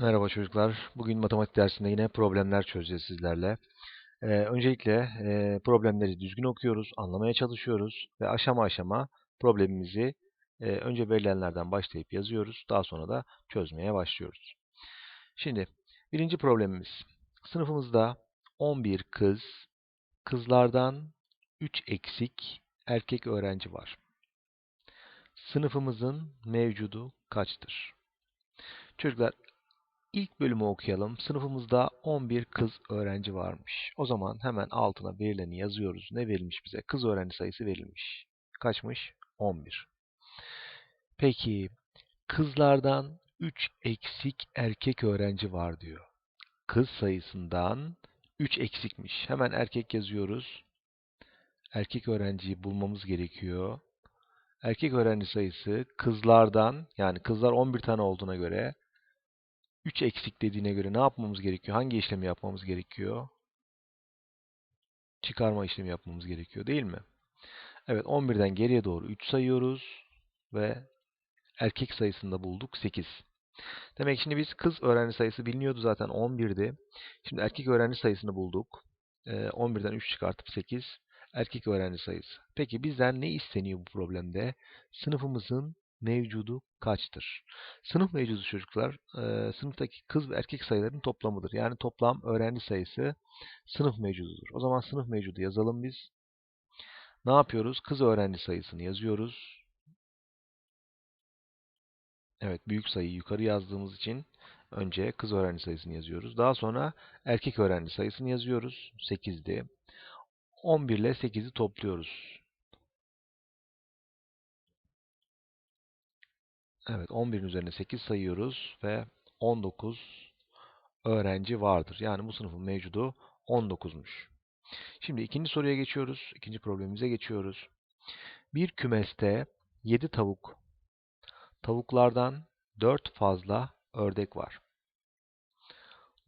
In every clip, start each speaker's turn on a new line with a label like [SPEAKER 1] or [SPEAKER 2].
[SPEAKER 1] Merhaba çocuklar. Bugün matematik dersinde yine problemler çözeceğiz sizlerle. Ee, öncelikle e, problemleri düzgün okuyoruz, anlamaya çalışıyoruz ve aşama aşama problemimizi e, önce verilenlerden başlayıp yazıyoruz. Daha sonra da çözmeye başlıyoruz. Şimdi birinci problemimiz. Sınıfımızda 11 kız, kızlardan 3 eksik erkek öğrenci var. Sınıfımızın mevcudu kaçtır? Çocuklar İlk bölümü okuyalım. Sınıfımızda 11 kız öğrenci varmış. O zaman hemen altına verileni yazıyoruz. Ne verilmiş bize? Kız öğrenci sayısı verilmiş. Kaçmış? 11. Peki kızlardan 3 eksik erkek öğrenci var diyor. Kız sayısından 3 eksikmiş. Hemen erkek yazıyoruz. Erkek öğrenciyi bulmamız gerekiyor. Erkek öğrenci sayısı kızlardan yani kızlar 11 tane olduğuna göre 3 eksik dediğine göre ne yapmamız gerekiyor? Hangi işlemi yapmamız gerekiyor? Çıkarma işlemi yapmamız gerekiyor değil mi? Evet 11'den geriye doğru 3 sayıyoruz ve erkek sayısını da bulduk 8. Demek şimdi biz kız öğrenci sayısı biliniyordu zaten 11'di. Şimdi erkek öğrenci sayısını bulduk. 11'den 3 çıkartıp 8 erkek öğrenci sayısı. Peki bizden ne isteniyor bu problemde? Sınıfımızın mevcudu kaçtır? Sınıf mevcudu çocuklar, e, sınıftaki kız ve erkek sayılarının toplamıdır. Yani toplam öğrenci sayısı sınıf mevcududur. O zaman sınıf mevcudu yazalım biz. Ne yapıyoruz? Kız öğrenci sayısını yazıyoruz. Evet, büyük sayıyı yukarı yazdığımız için önce kız öğrenci sayısını yazıyoruz. Daha sonra erkek öğrenci sayısını yazıyoruz. 8'di. 11 ile 8'i topluyoruz. Evet 11'in üzerine 8 sayıyoruz ve 19 öğrenci vardır. Yani bu sınıfın mevcudu 19'muş. Şimdi ikinci soruya geçiyoruz. İkinci problemimize geçiyoruz. Bir kümeste 7 tavuk, tavuklardan 4 fazla ördek var.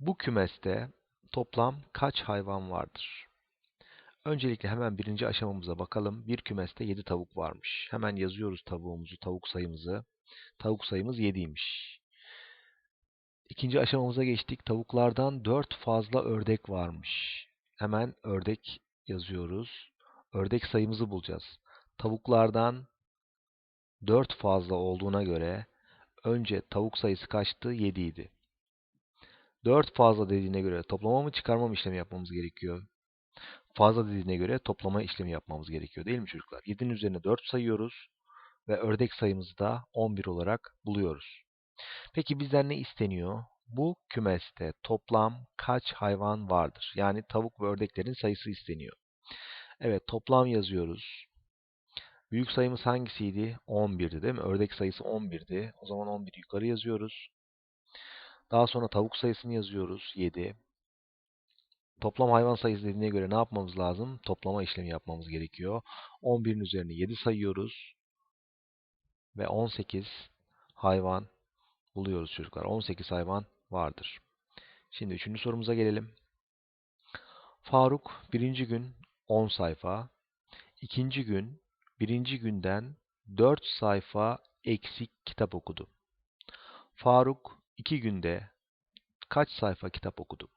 [SPEAKER 1] Bu kümeste toplam kaç hayvan vardır? Öncelikle hemen birinci aşamamıza bakalım. Bir kümeste 7 tavuk varmış. Hemen yazıyoruz tavuğumuzu, tavuk sayımızı. Tavuk sayımız 7'ymiş. İkinci aşamamıza geçtik. Tavuklardan 4 fazla ördek varmış. Hemen ördek yazıyoruz. Ördek sayımızı bulacağız. Tavuklardan 4 fazla olduğuna göre önce tavuk sayısı kaçtı? 7 idi. 4 fazla dediğine göre toplama mı çıkarma mı işlemi yapmamız gerekiyor? Fazla dediğine göre toplama işlemi yapmamız gerekiyor değil mi çocuklar? 7'nin üzerine 4 sayıyoruz ve ördek sayımızı da 11 olarak buluyoruz. Peki bizden ne isteniyor? Bu kümeste toplam kaç hayvan vardır? Yani tavuk ve ördeklerin sayısı isteniyor. Evet toplam yazıyoruz. Büyük sayımız hangisiydi? 11'di değil mi? Ördek sayısı 11'di. O zaman 11 yukarı yazıyoruz. Daha sonra tavuk sayısını yazıyoruz. 7. Toplam hayvan sayısı dediğine göre ne yapmamız lazım? Toplama işlemi yapmamız gerekiyor. 11'in üzerine 7 sayıyoruz ve 18 hayvan buluyoruz çocuklar. 18 hayvan vardır. Şimdi üçüncü sorumuza gelelim. Faruk birinci gün 10 sayfa, ikinci gün birinci günden 4 sayfa eksik kitap okudu. Faruk iki günde kaç sayfa kitap okudu?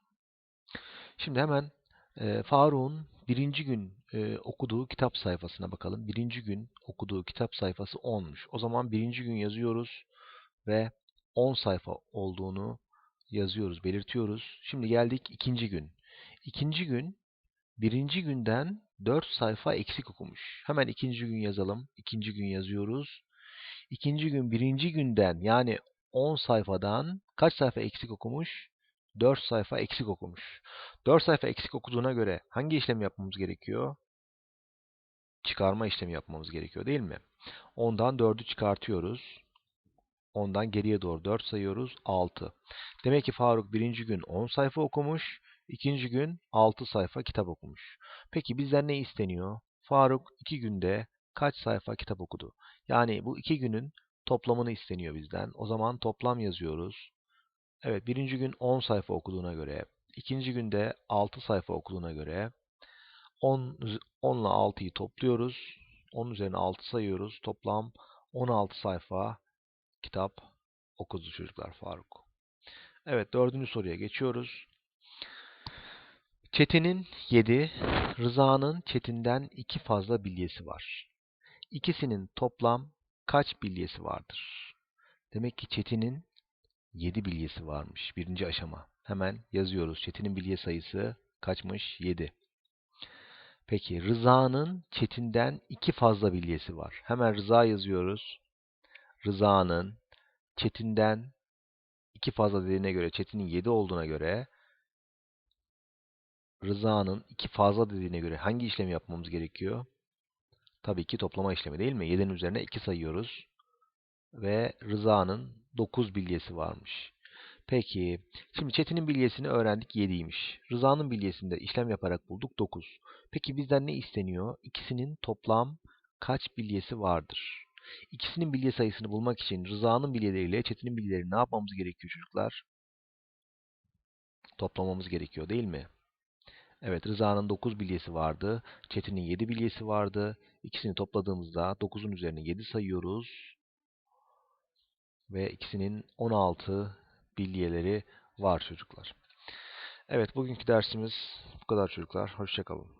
[SPEAKER 1] Şimdi hemen e, Faruk'un birinci gün e, okuduğu kitap sayfasına bakalım. Birinci gün okuduğu kitap sayfası 10'muş. O zaman birinci gün yazıyoruz ve 10 sayfa olduğunu yazıyoruz, belirtiyoruz. Şimdi geldik ikinci gün. İkinci gün birinci günden 4 sayfa eksik okumuş. Hemen ikinci gün yazalım. İkinci gün yazıyoruz. İkinci gün birinci günden yani 10 sayfadan kaç sayfa eksik okumuş? 4 sayfa eksik okumuş. 4 sayfa eksik okuduğuna göre hangi işlem yapmamız gerekiyor? Çıkarma işlemi yapmamız gerekiyor değil mi? Ondan 4'ü çıkartıyoruz. Ondan geriye doğru 4 sayıyoruz. 6. Demek ki Faruk birinci gün 10 sayfa okumuş. ikinci gün 6 sayfa kitap okumuş. Peki bizden ne isteniyor? Faruk 2 günde kaç sayfa kitap okudu? Yani bu 2 günün toplamını isteniyor bizden. O zaman toplam yazıyoruz. Evet birinci gün 10 sayfa okuduğuna göre, ikinci günde 6 sayfa okuduğuna göre 10, 10 ile 6'yı topluyoruz. 10 üzerine 6 sayıyoruz. Toplam 16 sayfa kitap okudu çocuklar Faruk. Evet dördüncü soruya geçiyoruz. Çetin'in 7, Rıza'nın Çetin'den 2 fazla bilyesi var. İkisinin toplam kaç bilyesi vardır? Demek ki Çetin'in 7 bilyesi varmış. Birinci aşama. Hemen yazıyoruz. Çetin'in bilye sayısı kaçmış? 7. Peki Rıza'nın Çetin'den 2 fazla bilyesi var. Hemen Rıza yazıyoruz. Rıza'nın Çetin'den 2 fazla dediğine göre, Çetin'in 7 olduğuna göre Rıza'nın 2 fazla dediğine göre hangi işlemi yapmamız gerekiyor? Tabii ki toplama işlemi değil mi? 7'nin üzerine 2 sayıyoruz. Ve Rıza'nın 9 bilyesi varmış. Peki, şimdi Çetin'in bilyesini öğrendik 7'ymiş. Rıza'nın bilyesinde işlem yaparak bulduk 9. Peki bizden ne isteniyor? İkisinin toplam kaç bilyesi vardır? İkisinin bilye sayısını bulmak için Rıza'nın bilyeleriyle Çetin'in bilyeleri ne yapmamız gerekiyor çocuklar? Toplamamız gerekiyor değil mi? Evet, Rıza'nın 9 bilyesi vardı. Çetin'in 7 bilyesi vardı. İkisini topladığımızda 9'un üzerine 7 sayıyoruz. Ve ikisinin 16 bilyeleri var çocuklar. Evet, bugünkü dersimiz bu kadar çocuklar. Hoşçakalın.